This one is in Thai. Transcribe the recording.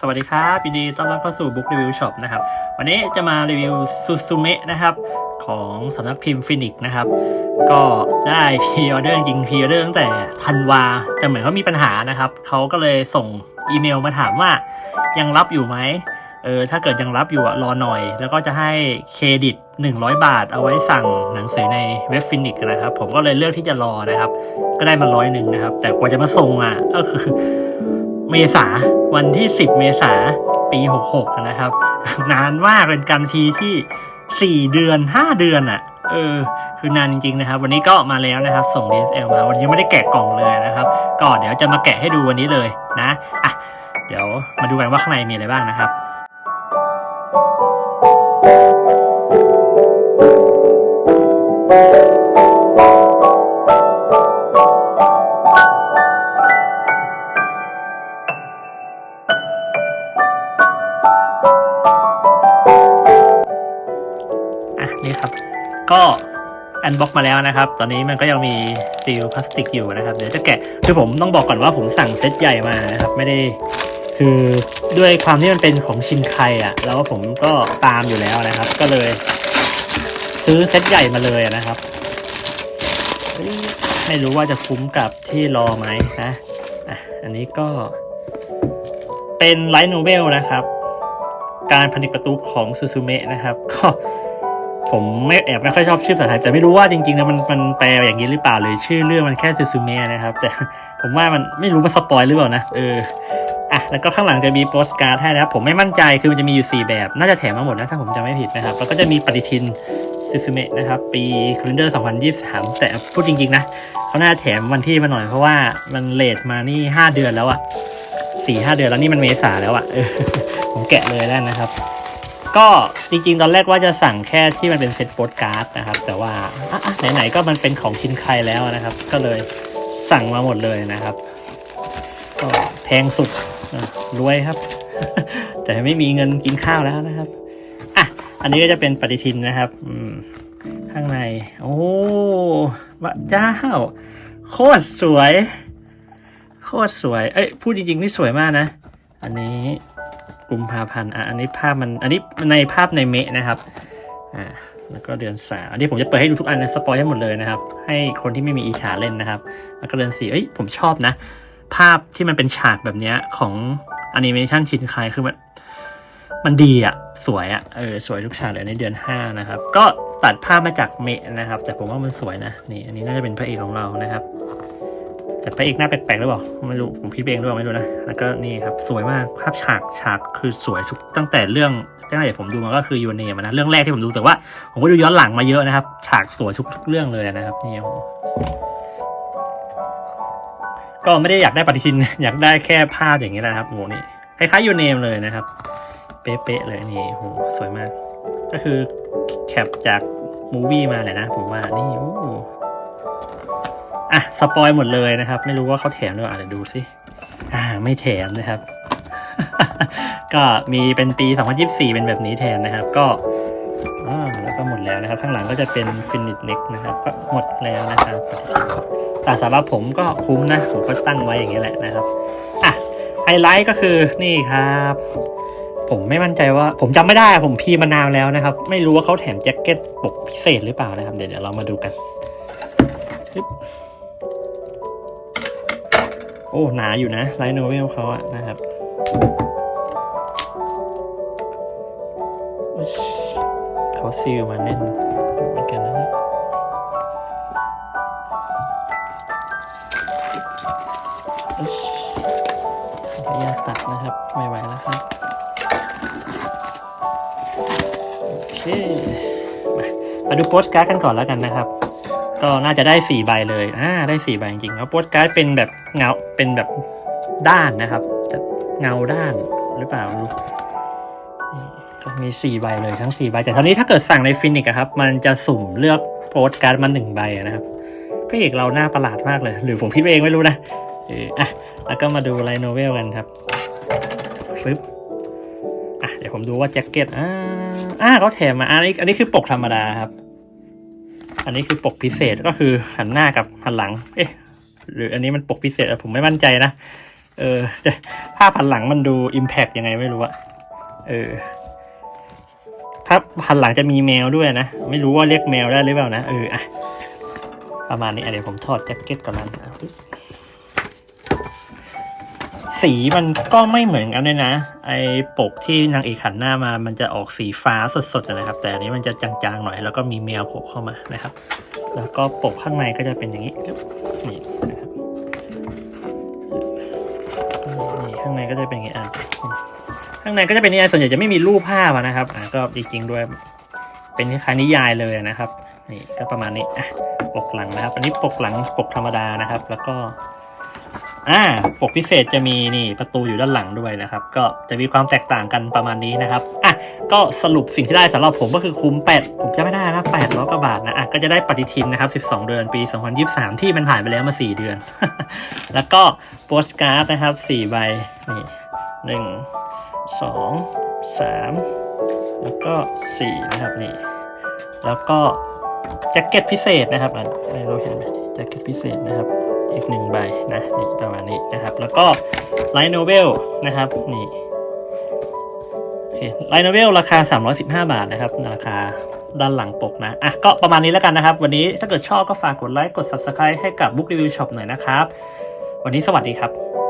สวัสดีครับยินดีต้อนรับเข้าสู่ Book Review Shop นะครับ วันนี้จะมารีวิวซูซูเมะนะครับ ของสำนักพิมพ์ฟินิกนะครับ ก็ได้พีออเดอร์จริงพีออเดอร์ตั้งแต่ธันวา แต่เหมือนเขามีปัญหานะครับ เขาก็เลยส่งอีเมลมาถามว่ายังรับอยู่ไหมเออถ้าเกิดยังรับอยู่อะรอหน่อย แล้วก็จะให้เครดิต 100 บาท เอาไว้สั่งหนังสือในเว็บฟินิกนะครับ ผมก็เลยเลือกที่จะรอนะครับ ก็ได้มาร้อยหนึ่งนะครับ แต่กว่าจะมาส่งอะก็คือ เมษาวันที่ 10 เมษาปี 66 นะครับ นานมากเป็นการทีที่ 4 เดือน 5 เดือนอะ่ะเออคือนานจริงๆนะครับ วันนี้ก็มาแล้วนะครับ ส่ง DSL มาวันนี้ยังไม่ได้แกะกล่องเลยนะครับ ก็เดี๋ยวจะมาแกะให้ดูวันนี้เลยนะอะเดี๋ยวมาดูกันว่าข้างในมีอะไรบ้างนะครับ ก็อันบ็อกมาแล้วนะครับ ตอนนี้มันก็ยังมีซีลพลาสติกอยู่นะครับ เดี๋ยวจะแกะ คือผมต้องบอกก่อนว่าผมสั่งเซตใหญ่มานะครับ ไม่ได้ คือด้วยความที่มันเป็นของชินไคอะ แล้วผมก็ตามอยู่แล้วนะครับ ก็เลย ซื้อเซตใหญ่มาเลยนะครับ ไม่รู้ว่าจะคุ้มกับที่รอไหมนะอะ อันนี้ก็ เป็นไลท์โนเวลนะครับ การผลิตประตูของซูซูเมะนะครับ ก็ ผมไม่แอบไม่ค่อยชอบชื่อภาษาไทยแต่ไม่รู้ว่าจริงๆนะมันมันแปลอย่างนี้หรือเปล่าหรือชื่อเรื่องมันแค่ซูซูเมะนะครับ แต่ผมว่ามันไม่รู้ว่าสปอยหรือเปล่านะเอออะแล้วก็ข้างหลังจะมีโปสการ์ดให้นะครับผมไม่มั่นใจคือมันจะมีอยู่ 4 แบบ น่าจะแถมมาหมดนะถ้าผมจำไม่ผิดนะครับ แล้วก็จะมีปฏิทินซูซูเมะนะครับปีคาล endar 2023 แต่พูดจริงๆนะเขาน่าแถมวันที่มาหน่อยเพราะว่ามันเลทมานี่ 5 เดือนแล้วอะสี่ห้าเดือนแล้วนี่มันเมษาแล้วอะออผมแกะเลยแล้วนะครับ ก็จริงๆ ตอนแรกว่าจะสั่งแค่ที่มันเป็นเซตโปสการ์ดนะครับ แต่ว่าอะอะไหนๆก็มันเป็นของชินไคแล้วนะครับ ก็เลยสั่งมาหมดเลยนะครับ ก็แพงสุดรวยครับ แต่ไม่มีเงินกินข้าวแล้วนะครับอะอันนี้ก็จะเป็นปฏิทินนะครับข้างใน โอ้พระเจ้า โคตรสวย โคตรสวย เอ้ยพูดจริงๆนี่สวยมากนะ อันนี้ กุมภาพันธ์อะอันนี้ภาพมันอันนี้ในภาพในเมะนะครับอ่าแล้วก็เดือนสามอันนี้ผมจะเปิดให้ดูทุกอันนะสปอยให้หมดเลยนะครับ ให้คนที่ไม่มีอีชาเล่นนะครับ แล้วก็เดือนสี่เอ้ยผมชอบนะ ภาพที่มันเป็นฉากแบบเนี้ยของแอนิเมชันชินคายคือมันมันดีอะสวยอะเออสวยทุกฉากเลยในเดือนห้านะครับ ก็ตัดภาพมาจากเมะนะครับ แต่ผมว่ามันสวยนะนี่อันนี้น่าจะเป็นพระเอกของเรานะครับ แต่พระเอกหน้าแปลกๆหรือเปล่าไม่รู้ผมคิดเองด้วยไม่รู้นะแล้วก็นี่ครับสวยมากภาพฉากฉากคือสวยทุกตั้งแต่เรื่องตั้งแต่ผมดูมาก็คือยูเนมนะเรื่องแรกที่ผมดูแต่ว่า ผมก็ดูย้อนหลังมาเยอะนะครับ ฉากสวยทุกทุกเรื่องเลยนะครับนี่โอ้โหก็ไม่ได้อยากได้ปฏิทินอยากได้แค่ภาพอย่างนี้นะครับโอ้โหนี่คล้ายๆยูเนมเลยนะครับ เป๊ะๆเลยนี่โอ้โหสวยมาก ก็คือแคปจากมูวี่มาแหละนะ ผมว่านี่โอ้ อะสปอยหมดเลยนะครับ ไม่รู้ว่าเขาแถมหรือเปล่าเดี๋ยวดูสิอ่าไม่แถมนะครับ ก็มีเป็นปี 2024 เป็นแบบนี้แทนนะครับ ก็อ่าแล้วก็หมดแล้วนะครับ ข้างหลังก็จะเป็นฟินิ h เน็กนะครับ ก็หมดแล้วนะครับแต่สำหรับผมก็คุ้มนะ ผมก็ตั้งไว้อย่างนี้แหละนะครับอะไฮไลท์ก็คือนี่ครับผมไม่มั่นใจว่าผมจำไม่ได้ผมพีมานานแล้วนะครับ ไม่รู้ว่าเขาแถมแจ็คเก็ตปกพิเศษหรือเปล่านะครับ เดี๋ยวเดี๋ยวเรามาดูกันปึ๊บ โอ้หนาอยู่นะไลท์โนเวลเขาอะนะครับเขาซีลมาแน่นเหมือนกันนะเนี่ยยาตตัดนะครับ ไม่ไหวแล้วครับ โอเคมามาดูโปสการ์ดกันก่อนแล้วกันนะครับ ก็น่าจะได้สี่ใบเลยอ่าได้สี่ใบจริงๆแล้วโปสการ์ดเป็นแบบเงาเป็นแบบด้านนะครับจะเงาด้านหรือเปล่าไม่รู้ก็มีสี่ใบเลยทั้งสี่ใบแต่ครานี้ถ้าเกิดสั่งในฟินิกครับ มันจะสุ่มเลือกโปสการ์ดมาหนึ่งใบนะครับพระเอกเราหน้าประหลาดมากเลย หรือผมคิดเองไม่รู้นะเอออะแล้วก็มาดูไลโนเวลกันครับฟึบอะเดี๋ยวผมดูว่าแจ็คเก็ตอ่าอ่าเขาแถมมาอันนี้อันนี้คือปกธรรมดาครับ อันนี้คือปกพิเศษก็คือหันหน้ากับหันหลัง เอ๊ะ หรืออันนี้มันปกพิเศษอะผมไม่มั่นใจนะ เออแต่ภาพหันหลังมันดูอิมแพกยังไงไม่รู้อะเออถ้าพันหลังจะมีแมวด้วยนะ ไม่รู้ว่าเรียกแมวได้หรือเปล่านะ เอออะประมาณนี้เดี๋ยวผมถอดแจ็คเก็ตก่อนนั้นอะ สีมันก็ไม่เหมือนกันเลยนะ ไอ้ปกที่นางเอกหันหน้ามา มันจะออกสีฟ้าสดๆนะครับ แต่อันนี้มันจะจางๆหน่อย แล้วก็มีแมวโผล่เข้ามานะครับ แล้วก็ปกข้างในก็จะเป็นอย่างนี้นี่นะครับนี่ข้างในก็จะเป็นอย่างนี้อะข้างในก็จะเป็นนิยายส่วนใหญ่จะไม่มีรูปภาพนะครับอะก็จริงๆด้วย เป็นคล้ายนิยายเลยนะครับ นี่ก็ประมาณนี้อะปกหลังนะครับ อันนี้ปกหลังปกธรรมดานะครับ แล้วก็ อ่าปกพิเศษจะมีนี่ประตูอยู่ด้านหลังด้วยนะครับ ก็จะมีความแตกต่างกันประมาณนี้นะครับอะก็สรุปสิ่งที่ได้สำหรับผมก็คือคุ้มแปดผมจะไม่ได้นะแปดร้อยกว่าบาทนะอะก็จะได้ปฏิทินนะครับ 12 เดือนปี 2023 ที่มันผ่านไปแล้วมา 4 เดือน แล้วก็โปสการ์ดนะครับ 4 ใบ นี่หนึ่งสองสามแล้วก็สี่นะครับนี่ แล้วก็แจ็คเก็ตพิเศษนะครับไม่รู้เห็นไหมแจ็คเก็ตพิเศษนะครับ อีกหนึ่งใบนะนี่ประมาณนี้นะครับ แล้วก็ไลน์โนเวลนะครับนี่ไลน์โนเวลราคา 315 บาทนะครับราคาด้านหลังปกนะอะก็ประมาณนี้แล้วกันนะครับ วันนี้ถ้าเกิดชอบก็ฝากกดไลค์กด Subscribe ให้กับ Book Review Shop หน่อยนะครับ วันนี้สวัสดีครับ